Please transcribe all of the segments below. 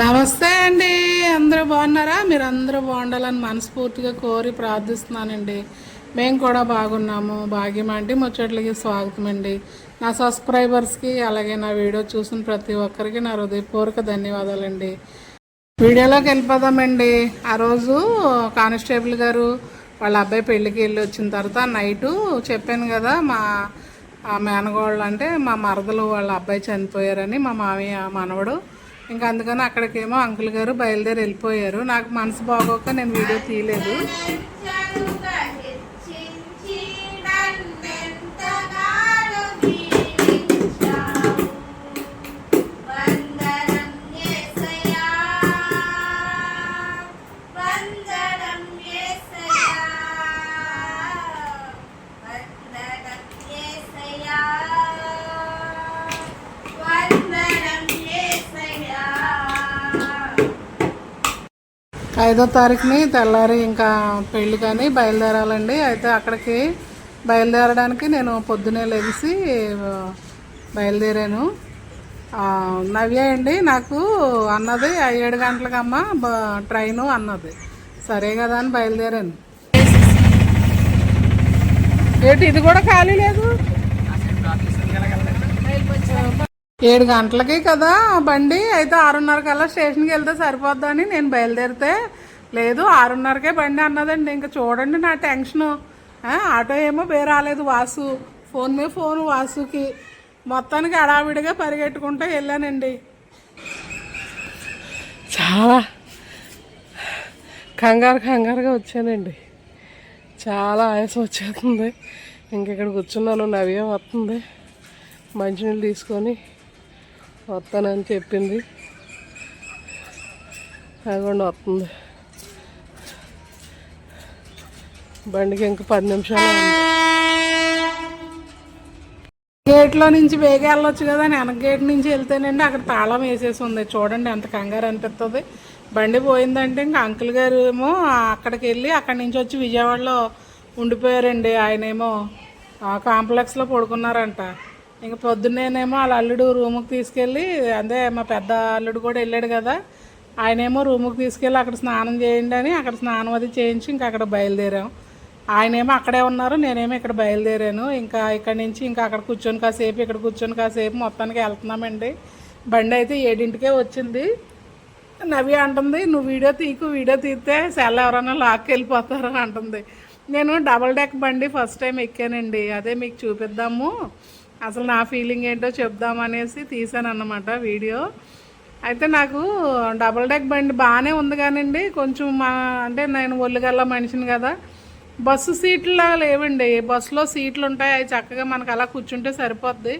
నమస్తే అండి. అందరూ బాగున్నారా? మీరు అందరూ బాగుండాలని మనస్ఫూర్తిగా కోరి ప్రార్థిస్తున్నానండి. మేము కూడా బాగున్నాము. భాగ్యం అంటే ముచ్చట్లకి స్వాగతం అండి నా సబ్స్క్రైబర్స్కి అలాగే నా వీడియో చూసిన ప్రతి ఒక్కరికి నా హృదయపూర్వక ధన్యవాదాలండి. వీడియోలోకి వెళ్ళిపోదామండి. ఆ రోజు కానిస్టేబుల్ గారు వాళ్ళ అబ్బాయి పెళ్ళికి వెళ్ళి వచ్చిన తర్వాత నైటు చెప్పాను కదా మా మేనగోళ్ళు అంటే మా మరదలు వాళ్ళ అబ్బాయి చనిపోయారని మా మామయ్య మనవడు ఇంకా అందుకని అక్కడికేమో అంకుల్ గారు బయలుదేరి వెళ్ళిపోయారు. నాకు మనసు బాగోక నేను వీడియో తీయలేదు. ఐదో తారీఖుని తెల్లారి ఇంకా పెళ్ళి కానీ బయలుదేరాలండి. అయితే అక్కడికి బయలుదేరడానికి నేను పొద్దునే లెగిసి బయలుదేరాను. నవ్య అండి నాకు అన్నది ఏడు గంటలకమ్మ ట్రైను అన్నది. సరే కదా అని బయలుదేరాను. ఏంటి ఇది కూడా ఖాళీ లేదు? ఏడు గంటలకి కదా బండి. అయితే ఆరున్నర కల్లా స్టేషన్కి వెళ్తే సరిపోద్దని నేను బయలుదేరితే లేదు ఆరున్నరకే బండి అన్నదండి. ఇంకా చూడండి నా టెన్షను. ఆటో ఏమో బే రాలేదు వాసు. ఫోన్ మీద ఫోన్ వాసుకి. మొత్తానికి హడావిడిగా పరిగెట్టుకుంటూ వెళ్ళానండి. చాలా కంగారు కంగారుగా వచ్చానండి. చాలా ఆయాసం వచ్చేస్తుంది. ఇంక ఇక్కడ కూర్చున్నాను నవ్యం వస్తుంది. మంచినీళ్ళు తీసుకొని వస్తానని చెప్పింది. అదిగోండి వస్తుంది. బండికి ఇంక పది నిమిషాలు గేట్లో నుంచి వేగే వెళ్ళొచ్చు కదా వెనక గేట్ నుంచి వెళ్తేనండి అక్కడ తాళం వేసేసి ఉంది. చూడండి ఎంత కంగారు అనిపిస్తుంది. బండి పోయిందంటే ఇంకా అంకుల్ గారు ఏమో అక్కడికి వెళ్ళి అక్కడి నుంచి వచ్చి విజయవాడలో ఉండిపోయారండి. ఆయన ఏమో కాంప్లెక్స్లో పడుకున్నారంట. ఇంక పొద్దున్నేనేమో వాళ్ళ అల్లుడు రూముకి తీసుకెళ్ళి అదే మా పెద్ద అల్లుడు కూడా వెళ్ళాడు కదా ఆయనేమో రూముకి తీసుకెళ్ళి అక్కడ స్నానం చేయండి అని అక్కడ స్నానం అది చేయించి ఇంకా అక్కడ బయలుదేరాం. ఆయనేమో అక్కడే ఉన్నారు నేనేమో ఇక్కడ బయలుదేరాను. ఇంకా ఇక్కడ నుంచి ఇంకా అక్కడ కూర్చొని కాసేపు ఇక్కడ కూర్చొని కాసేపు మొత్తానికి వెళ్తున్నామండి. బండి అయితే ఏడింటికే వచ్చింది. నవ్య అంటుంది నువ్వు వీడియో తీకు వీడియో తీస్తే సెల్ ఎవరైనా లాక్కి వెళ్ళిపోతారు అంటుంది. నేను డబల్ డెక్ బండి ఫస్ట్ టైం ఎక్కానండి. అదే మీకు చూపిద్దాము. అసలు నా ఫీలింగ్ ఏంటో చెప్దామనేసి తీసాను అన్నమాట వీడియో. అయితే నాకు డబల్ డెక్ బండి బాగానే ఉంది కానివ్వండి కొంచెం మా అంటే నేను ఒళ్ళుగల్ల మనిషిని కదా. బస్సు సీట్లా లేవండి. బస్సులో సీట్లు ఉంటాయి అవి చక్కగా మనకు అలా కూర్చుంటే సరిపోద్ది.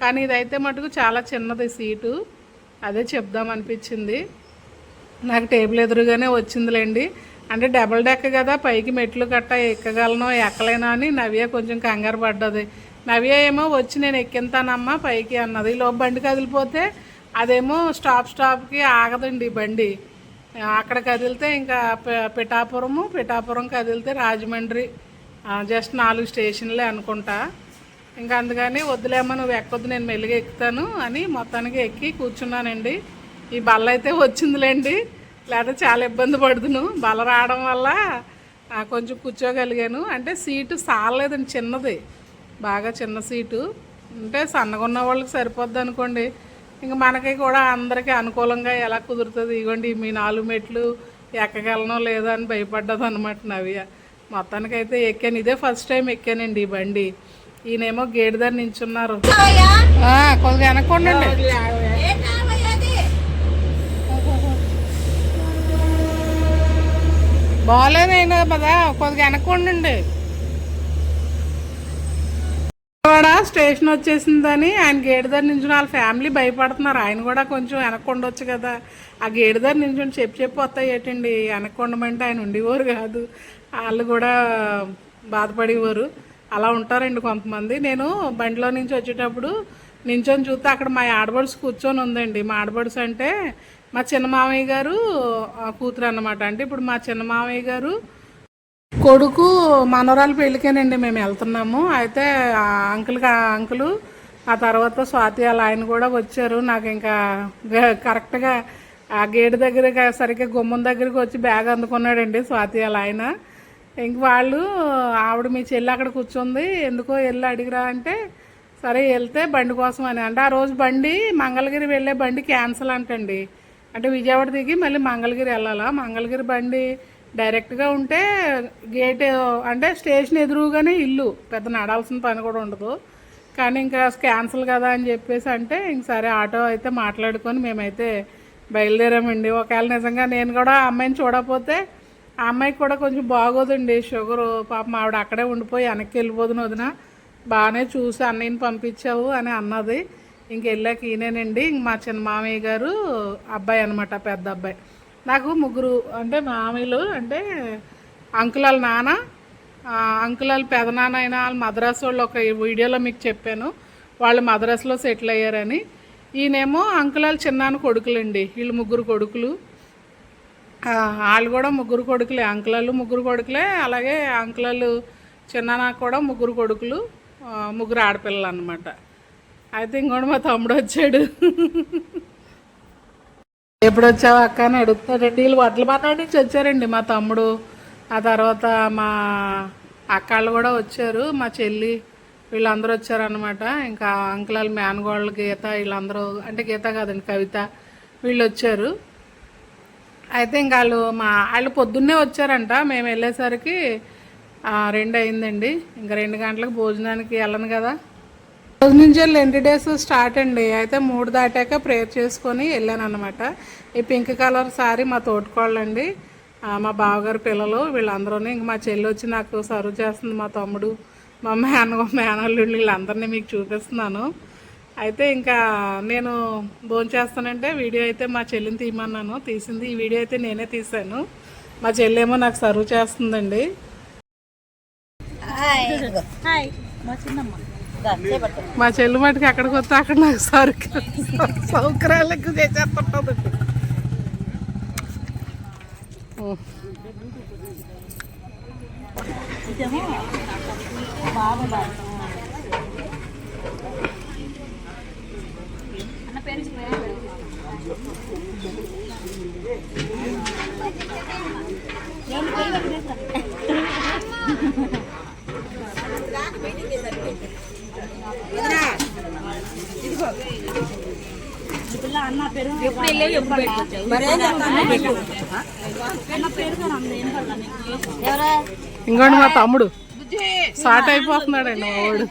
కానీ ఇదైతే మటుకు చాలా చిన్నది సీటు. అదే చెప్దాం అనిపించింది. నాకు టేబుల్ ఎదురుగానే వచ్చిందిలేండి. అంటే డబల్ డెక్ కదా పైకి మెట్లు కట్ట ఎక్కగలను ఎక్కలేనా అని నవ్య కొంచెం కంగారు పడ్డది. నవ్య ఏమో వచ్చి నేను ఎక్కింతానమ్మా పైకి అన్నది. లోపు బండి కదిలిపోతే అదేమో స్టాప్ స్టాప్కి ఆగదండి బండి. అక్కడ కదిలితే ఇంకా పిఠాపురము పిఠాపురం కదిలితే రాజమండ్రి జస్ట్ నాలుగు స్టేషన్లే అనుకుంటా. ఇంకా అందుకని వద్దులేమ్మా నువ్వు ఎక్కొద్దు నేను మెల్లిగా ఎక్కుతాను అని మొత్తానికి ఎక్కి కూర్చున్నానండి. ఈ బల్ల అయితే వచ్చిందిలేండి. లేకపోతే చాలా ఇబ్బంది పడుతును. బల్ల రావడం వల్ల కొంచెం కూర్చోగలిగాను. అంటే సీటు సాలలేదండి చిన్నది. బాగా చిన్న సీటు. అంటే సన్నగా ఉన్న వాళ్ళకి సరిపోద్ది అనుకోండి. ఇంక మనకి కూడా అందరికీ అనుకూలంగా ఎలా కుదురుతుంది? ఇవ్వండి మీ నాలుగు మెట్లు ఎక్కగలనో లేదో అని భయపడ్డది అనమాట నవ్య. మొత్తానికైతే ఎక్కాను. ఇదే ఫస్ట్ టైం ఎక్కానండి ఈ బండి. ఈయనేమో గేట్ దగ్గర నించున్నారు. కొద్దిగా వెనక్కుండండి బాగాలేదైనా కదా. కొద్దిగా వెనక్కుండండి విజయవాడ స్టేషన్ వచ్చేసిందని ఆయన గేడిదారి దగ్గర నుంచి వాళ్ళ ఫ్యామిలీ భయపడుతున్నారు. ఆయన కూడా కొంచెం వెనక్కొండొచ్చు కదా. ఆ గేట్ దగ్గర నుంచి చెప్పి చెప్పి వస్తాయి ఏంటండి? వెనక్కొండమంటే ఆయన ఉండేవారు కాదు. వాళ్ళు కూడా బాధపడేవారు. అలా ఉంటారండి కొంతమంది. నేను బండిలో నుంచి వచ్చేటప్పుడు నించొని చూస్తే అక్కడ మా ఆడబడుసు కూర్చొని ఉందండి. మా ఆడబడుసు అంటే మా చిన్న మామయ్య గారు కూతురు అన్నమాట. అంటే ఇప్పుడు మా చిన్న మామయ్య గారు కొడుకు మనవరాలు పెళ్ళికేనండి మేము వెళ్తున్నాము. అయితే ఆ అంకుల్కి ఆ అంకులు ఆ తర్వాత స్వాతి వాళ్ళ ఆయన కూడా వచ్చారు. నాకు ఇంకా కరెక్ట్గా ఆ గేట్ దగ్గర సరిగ్గా గుమ్మం దగ్గరికి వచ్చి బ్యాగ్ అందుకున్నాడండి స్వాతి వాళ్ళ ఆయన. ఇంక వాళ్ళు ఆవిడ మీ చెల్లి అక్కడ కూర్చుంది. ఎందుకో వెళ్ళి అడిగిరా అంటే సరే వెళ్తే బండి కోసం అని. అంటే ఆ రోజు బండి మంగళగిరి వెళ్ళే బండి క్యాన్సిల్ అంటండి. అంటే విజయవాడ దిగి మళ్ళీ మంగళగిరి వెళ్ళాలా? మంగళగిరి బండి డైరెక్ట్గా ఉంటే గేట్ అంటే స్టేషన్ ఎదురుగానే ఇల్లు పెద్ద నడాల్సిన పని కూడా ఉండదు. కానీ ఇంకా క్యాన్సిల్ కదా అని చెప్పేసి అంటే ఇంక సరే ఆటో అయితే మాట్లాడుకొని మేమైతే బయలుదేరామండి. ఒకవేళ నిజంగా నేను కూడా ఆ అమ్మాయిని చూడకపోతే ఆ అమ్మాయికి కూడా కొంచెం బాగోదండి షుగర్. పాపం ఆవిడ అక్కడే ఉండిపోయి వెనక్కి వెళ్ళిపోదును వదిన. బాగానే చూసి అన్నయ్యని పంపించావు అని అన్నది. ఇంక వెళ్ళాక ఈయనేనండి ఇంక మా చిన్న మామయ్య గారు అబ్బాయి అనమాట పెద్ద అబ్బాయి. నాకు ముగ్గురు అంటే మామయ్యలు అంటే అంకులాల నాన్న అంకులాల అంకుల్ పెదనాన్న అయినా వాళ్ళ మద్రాసు వాళ్ళు ఒక వీడియోలో మీకు చెప్పాను. వాళ్ళు మద్రాసులో సెటిల్ అయ్యారని. ఈయనేమో అంకులాల చిన్నాన్న కొడుకులండి వీళ్ళు ముగ్గురు కొడుకులు. వాళ్ళు కూడా ముగ్గురు కొడుకులే అంకులాలు ముగ్గురు కొడుకులే అలాగే అంకులాలు చిన్నాన్న కూడా ముగ్గురు కొడుకులు ముగ్గురు ఆడపిల్లలు అనమాట అయితే ఇంకోటి మా తమ్ముడు వచ్చాడు. ఎప్పుడు వచ్చావు అక్క అని అడుగుతాడండి. వీళ్ళు వడ్ల నుంచి వచ్చారండి మా తమ్ముడు. ఆ తర్వాత మా అక్కళ్ళు కూడా వచ్చారు మా చెల్లి. వీళ్ళందరూ వచ్చారనమాట ఇంకా అంకులాలు మేనగోళ్ళ గీత వీళ్ళందరూ అంటే గీత కాదండి కవిత. వీళ్ళు వచ్చారు అయితే ఇంకా వాళ్ళు మా వాళ్ళు పొద్దున్నే వచ్చారంట. మేము వెళ్ళేసరికి రెండు అయిందండి ఇంకా రెండు గంటలకు భోజనానికి వెళ్ళను కదా. రోజు నుంచి వెళ్ళి ఎన్ని డేస్ స్టార్ట్ అండి. అయితే మూడు దాటాక ప్రేయర్ చేసుకొని వెళ్ళాను అనమాట ఈ పింక్ కలర్ సారీ మా తోటికోళ్ళండి. ఆ, మా బావగారు పిల్లలు వీళ్ళందరూ ఇంక మా చెల్లి వచ్చి నాకు సర్వ్ చేస్తుంది మా తమ్ముడు మా మేన మేనల్లుళ్ళు వీళ్ళందరినీ మీకు చూపిస్తున్నాను. అయితే ఇంకా నేను భోజనం చేస్తానంటే వీడియో అయితే మా చెల్లిని తీయమన్నాను. తీసింది ఈ వీడియో అయితే నేనే తీశాను. మా చెల్లేమో నాకు సర్వ్ చేస్తుందండి. హాయ్ మా చిన్నమ్మ. మా చెల్లి మటుకు ఎక్కడికి వస్తే అక్కడ నాకు సౌక సౌకర్యాలకు చేసేస్తుంటుంది. ఇదేమో బాగా బాగా అన్న పేరు పిల్ల అన్న పేరు ఎప్పుడు వెళ్ళేవి ఎప్పుడు అన్న పేరు కానీ అంద ఏం పడలా నీకు ఇంకోటి మా తమ్ముడు. స్టార్ట్ అయిపోతున్నాడండి మా వాడు.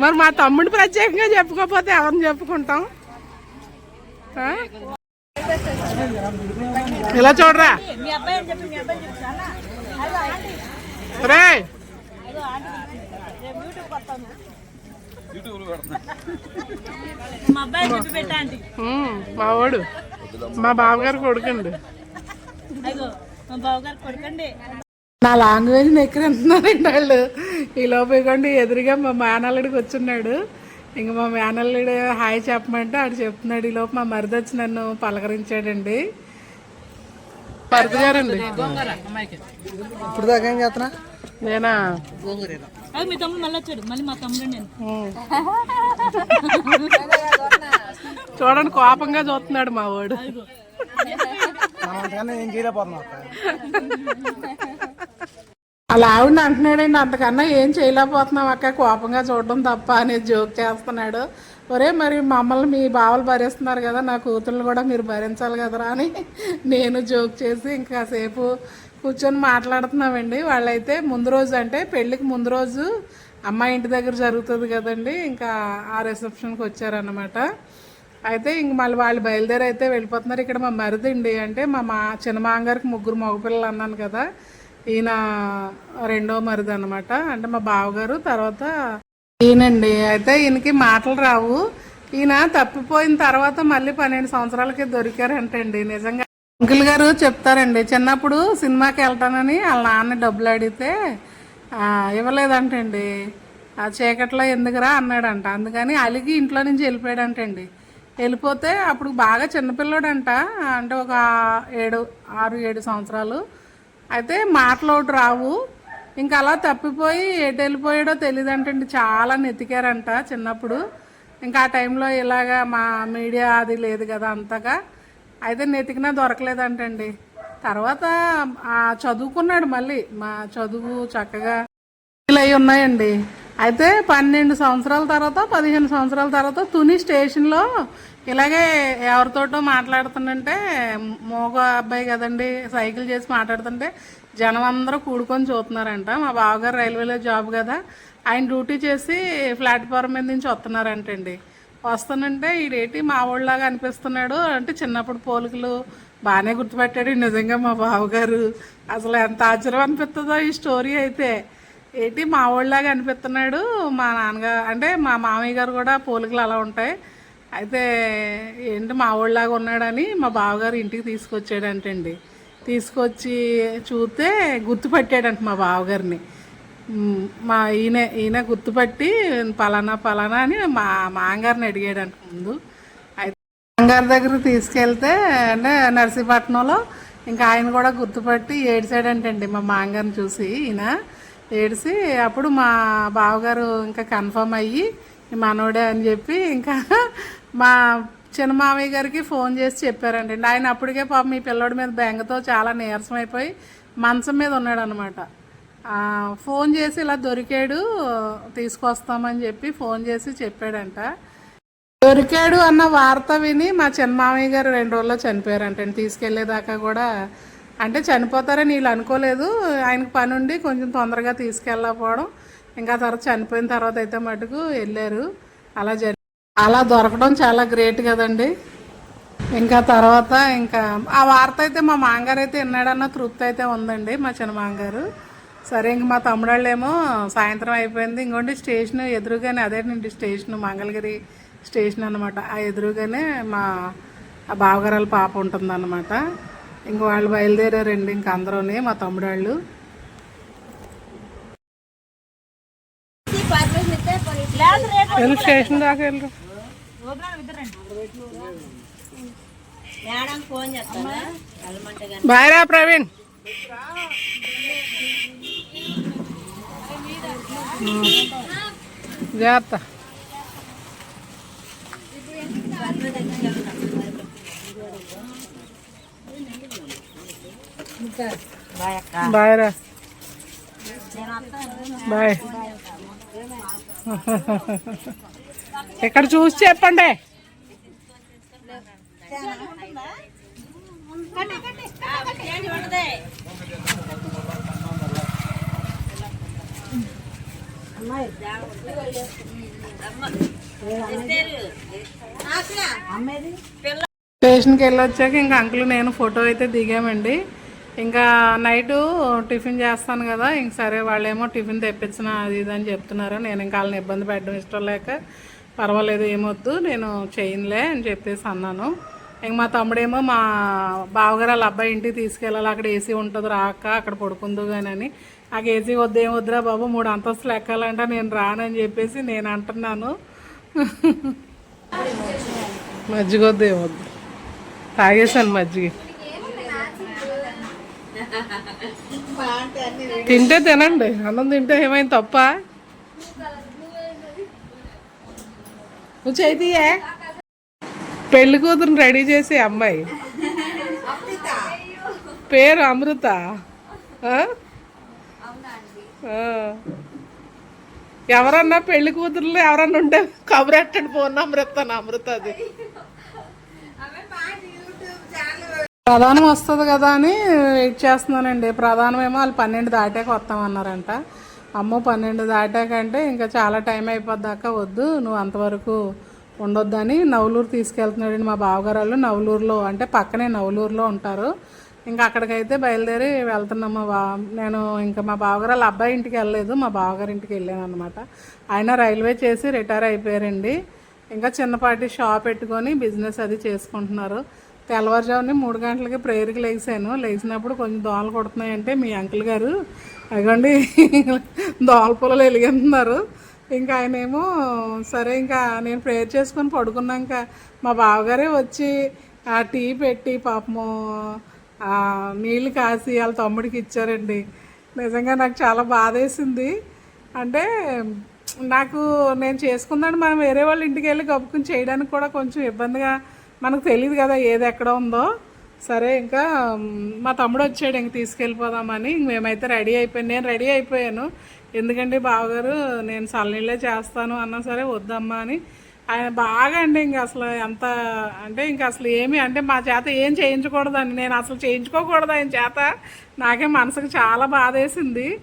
మరి మా తమ్ముడు ప్రత్యేకంగా చెప్పుకోకపోతే ఎవరిని చెప్పుకుంటాం? ఇలా చూడరా. మీ రే అదో ఆంటీ రేపు యూట్యూబ్ వస్తాను మా వాడు. మా బావగారు కొడుకండి. అయ్యో మా బావగారు కొడుకండి. నా లాంగ్వేజ్ నెక్కరంటున్నారండి వాళ్ళు. ఈ లోపు ఇగోండి ఎదురుగా మా మేనల్లుడికి వచ్చున్నాడు. ఇంక మా మేనల్లుడు హాయ్ చెప్పమంటే ఆడు చెప్తున్నాడు. ఈ లోపు మా మరిది వచ్చి నన్ను పలకరించాడండి. మరిది గారండి. ఇప్పుడు దాకా ఏం చేస్తున్నా? నేనా? అది మీ తమ్ముడు మళ్ళీ వచ్చాడు. మళ్ళీ మా తమ్ముడు నేను. చూడండి కోపంగా చూస్తున్నాడు మా వాడు. అలా ఆవిడ అంటున్నాడండి అంతకన్నా ఏం చేయలేకపోతున్నాం అక్క కోపంగా చూడడం తప్ప అనేది జోక్ చేస్తున్నాడు. ఒరే మరి మమ్మల్ని మీ బావలు భరిస్తున్నారు కదా నా కూతుర్లు కూడా మీరు భరించాలి కదరా అని నేను జోక్ చేసి ఇంకా సేపు కూర్చొని మాట్లాడుతున్నామండి. వాళ్ళైతే ముందు రోజు అంటే పెళ్ళికి ముందు రోజు అమ్మాయి ఇంటి దగ్గర జరుగుతుంది కదండి. ఇంకా ఆ రిసెప్షన్కి వచ్చారన్నమాట. అయితే ఇంక మళ్ళీ వాళ్ళు బయలుదేరి అయితే వెళ్ళిపోతున్నారు. ఇక్కడ మా మరిదండి అంటే మా మా చిన్న మాంగారికి ముగ్గురు మగపిల్లలు అన్నాను కదా. ఈయన రెండో మరిది అనమాట అంటే మా బావగారు తర్వాత ఈయనండి. అయితే ఈయనకి మాటలు రావు. ఈయన తప్పిపోయిన తర్వాత మళ్ళీ పన్నెండు సంవత్సరాలకి దొరికారంటండి. నిజంగా అంకుల్ గారు చెప్తారండి. చిన్నప్పుడు సినిమాకి వెళ్తానని వాళ్ళ నాన్న డబ్బులు అడిగితే ఇవ్వలేదంటండి. ఆ చీకట్లో ఎందుకురా? అన్నాడంట. అందుకని అలిగి ఇంట్లో నుంచి వెళ్ళిపోయాడంటండి. వెళ్ళిపోతే అప్పుడు బాగా చిన్నపిల్లోడంట అంటే ఒక ఏడు ఆరు ఏడు సంవత్సరాలు. అయితే మాటలు ఒకటి రావు. ఇంకా అలా తప్పిపోయి ఎటు వెళ్ళిపోయాడో తెలియదంటండి. చాలా నెతికారంట చిన్నప్పుడు. ఇంకా ఆ టైంలో ఇలాగా మా మీడియా అది లేదు కదా అంతగా. అయితే నెతికినా దొరకలేదంటండి. తర్వాత చదువుకున్నాడు మళ్ళీ. మా చదువు చక్కగా అయి ఉన్నాయండి. అయితే పన్నెండు సంవత్సరాల తర్వాత పదిహేను సంవత్సరాల తర్వాత తుని స్టేషన్లో ఇలాగే ఎవరితోటో మాట్లాడుతుందంటే మోగ అబ్బాయి కదండి సైకిల్ చేసి మాట్లాడుతుంటే జనం అందరూ కూడుకొని చూస్తున్నారంట. మా బావగారు రైల్వేలో జాబ్ కదా ఆయన డ్యూటీ చేసి ప్లాట్ఫామ్ మీద నుంచి వస్తున్నారంటండి. వస్తానంటే ఈడేటి మా ఊళ్ళలాగా అనిపిస్తున్నాడు. అంటే చిన్నప్పుడు పోలికలు బాగానే గుర్తుపెట్టాడు. నిజంగా మా బావగారు అసలు ఎంత ఆశ్చర్యం అనిపిస్తుందో ఈ స్టోరీ అయితే. ఏంటి మావోళ్ళలాగా అనిపిస్తున్నాడు. మా నాన్నగారు అంటే మా మామయ్య గారు కూడా పోలికలు అలా ఉంటాయి. అయితే ఏంటి మావాళ్ళలాగా ఉన్నాడని మా బావగారు ఇంటికి తీసుకొచ్చాడంటండి. తీసుకొచ్చి చూస్తే గుర్తుపట్టాడంట మా బావగారిని. మా ఈయన ఈయన గుర్తుపట్టి పలానా పలానా అని మా మాంగారిని అడిగాడంట ముందు. అయితే మాంగారి దగ్గర తీసుకెళ్తే అంటే నర్సీపట్నంలో ఇంకా ఆయన కూడా గుర్తుపట్టి ఏడిసాడంటండి మా మాంగారిని చూసి ఈయన. ఏడిసి అప్పుడు మా బావగారు ఇంకా కన్ఫర్మ్ అయ్యి మనోడే అని చెప్పి ఇంకా మా చిన్న మామయ్య గారికి ఫోన్ చేసి చెప్పారండి ఆయన అప్పటికే పాప మీ పిల్లోడి మీద బెంగతో చాలా నీరసం అయిపోయి మంచం మీద ఉన్నాడు అనమాట ఫోన్ చేసి ఇలా దొరికాడు తీసుకొస్తామని చెప్పి ఫోన్ చేసి చెప్పాడంట. దొరికాడు అన్న వార్త విని మా చిన్న మామయ్య గారు రెండు రోజుల్లో చనిపోయారంట. తీసుకెళ్ళేదాకా కూడా అంటే చనిపోతారని వీళ్ళు అనుకోలేదు. ఆయనకు పని ఉండి కొంచెం తొందరగా తీసుకెళ్ళకపోవడం ఇంకా తర్వాత చనిపోయిన తర్వాత అయితే మటుకు వెళ్ళారు. అలా జరి అలా దొరకడం చాలా గ్రేట్ కదండి. ఇంకా తర్వాత ఇంకా ఆ వార్త అయితే మా మాంగారు అయితే విన్నాడన్న తృప్తి అయితే ఉందండి మా చిన్న మాంగారు సరే ఇంక మా తమ్ముడాళ్ళేమో సాయంత్రం అయిపోయింది. ఇంకోటి స్టేషన్ ఎదురుగానే అదేనండి స్టేషన్ మంగళగిరి స్టేషన్ అనమాట ఆ ఎదురుగానే మా ఆ బావగారాల పాప ఉంటుందన్నమాట. ఇంక వాళ్ళు బయలుదేరారండి ఇంక అందరూనే మా తమ్ముడాళ్ళు. వెళ్ళి స్టేషన్ దాకా కానీ బాయ్ రా ప్రవీణ్. జాగ్రత్త బాయ్ రా బాయ్ ఇక్కడ చూసి చెప్పండి? ఉంటది స్టేషన్కి వెళ్ళి వచ్చాక ఇంకా అంకుల్ నేను ఫోటో అయితే దిగామండి. ఇంకా నైట్ టిఫిన్ చేస్తాను కదా ఇంక సరే వాళ్ళేమో టిఫిన్ తెప్పించిన అది ఇది అని చెప్తున్నారు. నేను ఇంకా వాళ్ళని ఇబ్బంది పెట్టడం ఇష్టం లేక పర్వాలేదు ఏమొద్దు నేను చేయనులే అని చెప్పేసి అన్నాను. ఇంక మా తమ్ముడేమో మా బావగారు వాళ్ళ అబ్బాయి ఇంటికి తీసుకెళ్ళాలి. అక్కడ ఏసీ ఉంటుంది రాక అక్కడ పడుకుందు కానీ అని నాకు ఏసీ వద్దు ఏం వద్దురా బాబు మూడు అంతస్తులు ఎక్కాలంటే నేను రానని చెప్పేసి నేను అంటున్నాను. మజ్జిగ వద్దు ఏమొద్దు తాగేసాను మజ్జిగ. తింటే తినండి అన్నం తింటే ఏమైంది తప్ప? నువ్వు చేతియే? పెళ్ళి కూతురు రెడీ చేసి అమ్మాయి. పేరు అమృత. ఎవరన్నా పెళ్ళి కూతురులో ఎవరన్నా ఉంటే కబురెట్టండి ఫోన్ అమృత అమృత అది. ప్రధానం వస్తుంది కదా అని వెయిట్ చేస్తున్నానండి. ప్రధానం ఏమో వాళ్ళు పన్నెండు దాటాక వస్తామన్నారంట. అమ్మో పన్నెండు దాటాక అంటే ఇంకా చాలా టైం అయిపోద్దాకా వద్దు. నువ్వు అంతవరకు ఉండొద్దని నవలూరు తీసుకెళ్తున్నాడండి మా బావగారు వాళ్ళు నవలూరులో అంటే పక్కనే నవలూరులో ఉంటారు. ఇంకా అక్కడికైతే బయలుదేరి వెళ్తున్నాం మా బా నేను ఇంకా మా బావగారు వాళ్ళ అబ్బాయి ఇంటికి వెళ్ళలేదు. మా బావగారి ఇంటికి వెళ్ళాను అనమాట ఆయన రైల్వే చేసి రిటైర్ అయిపోయారండి. ఇంకా చిన్నపాటి షాప్ పెట్టుకొని బిజినెస్ అది చేసుకుంటున్నారు. తెల్లవారుజాముని మూడు గంటలకి ప్రేయర్కి లేచాను. లేచినప్పుడు కొంచెం దోమలు కొడుతున్నాయంటే మీ అంకుల్ గారు అదిగోండి దోమల పొలలు వెలిగిస్తున్నారు. ఇంకా ఆయనేమో సరే ఇంకా నేను ప్రేయర్ చేసుకొని పడుకున్నాక మా బావగారే వచ్చి ఆ టీ పెట్టి పాపము నీళ్ళు కాసి వాళ్ళ తమ్ముడికి ఇచ్చారండి. నిజంగా నాకు చాలా బాధేసింది. అంటే నాకు నేను చేసుకుందని మనం వేరే వాళ్ళ ఇంటికి వెళ్ళి గబుకుని చేయడానికి కూడా కొంచెం ఇబ్బందిగా మనకు తెలియదు కదా ఏది ఎక్కడ ఉందో. సరే ఇంకా మా తమ్ముడు వచ్చాడు ఇంక తీసుకెళ్ళిపోదామని. ఇంక మేమైతే రెడీ అయిపోయాను నేను రెడీ అయిపోయాను. ఎందుకంటే బావగారు నేను చల్లనీళ్ళే చేస్తాను అన్నా సరే వద్దమ్మా అని. ఆయన బాగా అండి ఇంక అసలు ఎంత అంటే ఇంక అసలు ఏమి అంటే మా చేత ఏం చేయించకూడదని నేను అసలు చేయించుకోకూడదు ఆయన చేత. నాకే మనసుకు చాలా బాధేసింది.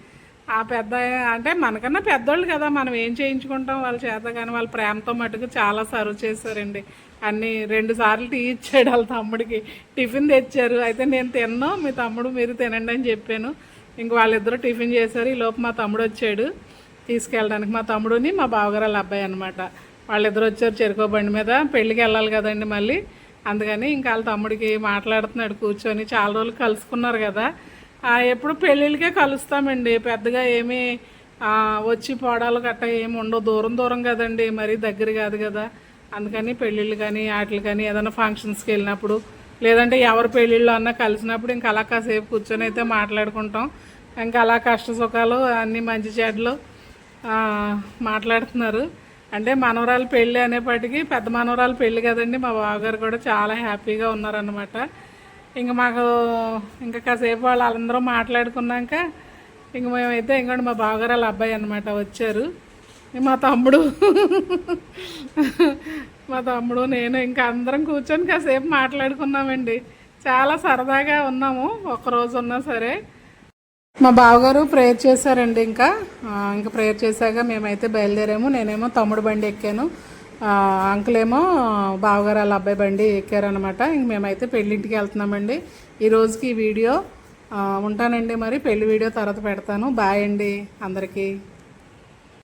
ఆ పెద్ద అంటే మనకన్నా పెద్దోళ్ళు కదా మనం ఏం చేయించుకుంటాం వాళ్ళ చేత కానీ వాళ్ళ ప్రేమతో మటుకు చాలా సర్వ్ చేశారండి. అన్నీ రెండు సార్లు టీ ఇచ్చాడు వాళ్ళ తమ్ముడికి. టిఫిన్ తెచ్చారు. అయితే నేను తిన్నాను మీ తమ్ముడు మీరు తినండి అని చెప్పాను. ఇంక వాళ్ళిద్దరూ టిఫిన్ చేశారు. ఈ లోపు మా తమ్ముడు వచ్చాడు తీసుకెళ్ళడానికి. మా తమ్ముడుని మా బావగారు వాళ్ళ అబ్బాయి అనమాట వాళ్ళిద్దరు వచ్చారు చెరుకో బండి మీద. పెళ్ళికి వెళ్ళాలి కదండి మళ్ళీ. అందుకని ఇంకా వాళ్ళ తమ్ముడికి మాట్లాడుతున్నాడు కూర్చొని. చాలా రోజులు కలుసుకున్నారు కదా. ఎప్పుడు పెళ్ళిళ్ళకే కలుస్తామండి. పెద్దగా ఏమీ వచ్చి పోడాలు గట్ట ఏమి ఉండవు. దూరం దూరం కదండి. మరీ దగ్గర కాదు కదా. అందుకని పెళ్ళిళ్ళు కానీ వాటికి కానీ ఏదైనా ఫంక్షన్స్కి వెళ్ళినప్పుడు లేదంటే ఎవరి పెళ్ళిళ్ళు అన్నా కలిసినప్పుడు ఇంకా అలా కాసేపు కూర్చొని అయితే మాట్లాడుకుంటాం. ఇంకా అలా కష్ట సుఖాలు అన్నీ మంచి చెడ్లు మాట్లాడుతున్నారు. అంటే మనవరాలు పెళ్ళి అనేప్పటికీ పెద్ద మనవరాలు పెళ్ళి కదండి. మా బావగారు కూడా చాలా హ్యాపీగా ఉన్నారన్నమాట. ఇంక మాకు ఇంకా కాసేపు వాళ్ళు వాళ్ళందరూ మాట్లాడుకున్నాక ఇంక మేమైతే ఇంకోటి మా బావగారు వాళ్ళ అబ్బాయి అనమాట వచ్చారు. మా తమ్ముడు మా తమ్ముడు నేను ఇంకా అందరం కూర్చొని కాసేపు మాట్లాడుకున్నామండి. చాలా సరదాగా ఉన్నాము. ఒకరోజు ఉన్నా సరే. మా బావగారు ప్రేయర్ చేశారండి ఇంకా. ఇంకా ప్రేయర్ చేశాక మేమైతే బయలుదేరాము. నేనేమో తమ్ముడు బండి ఎక్కాను. అంకుల్ ఏమో బావగారు వాళ్ళ అబ్బాయి బండి ఎక్కారనమాట ఇంక మేమైతే పెళ్ళింటికి వెళ్తున్నామండి. ఈ రోజుకి ఈ వీడియో ఉంటానండి మరి. పెళ్ళి వీడియో తర్వాత పెడతాను. బాయ్ అండి అందరికీ.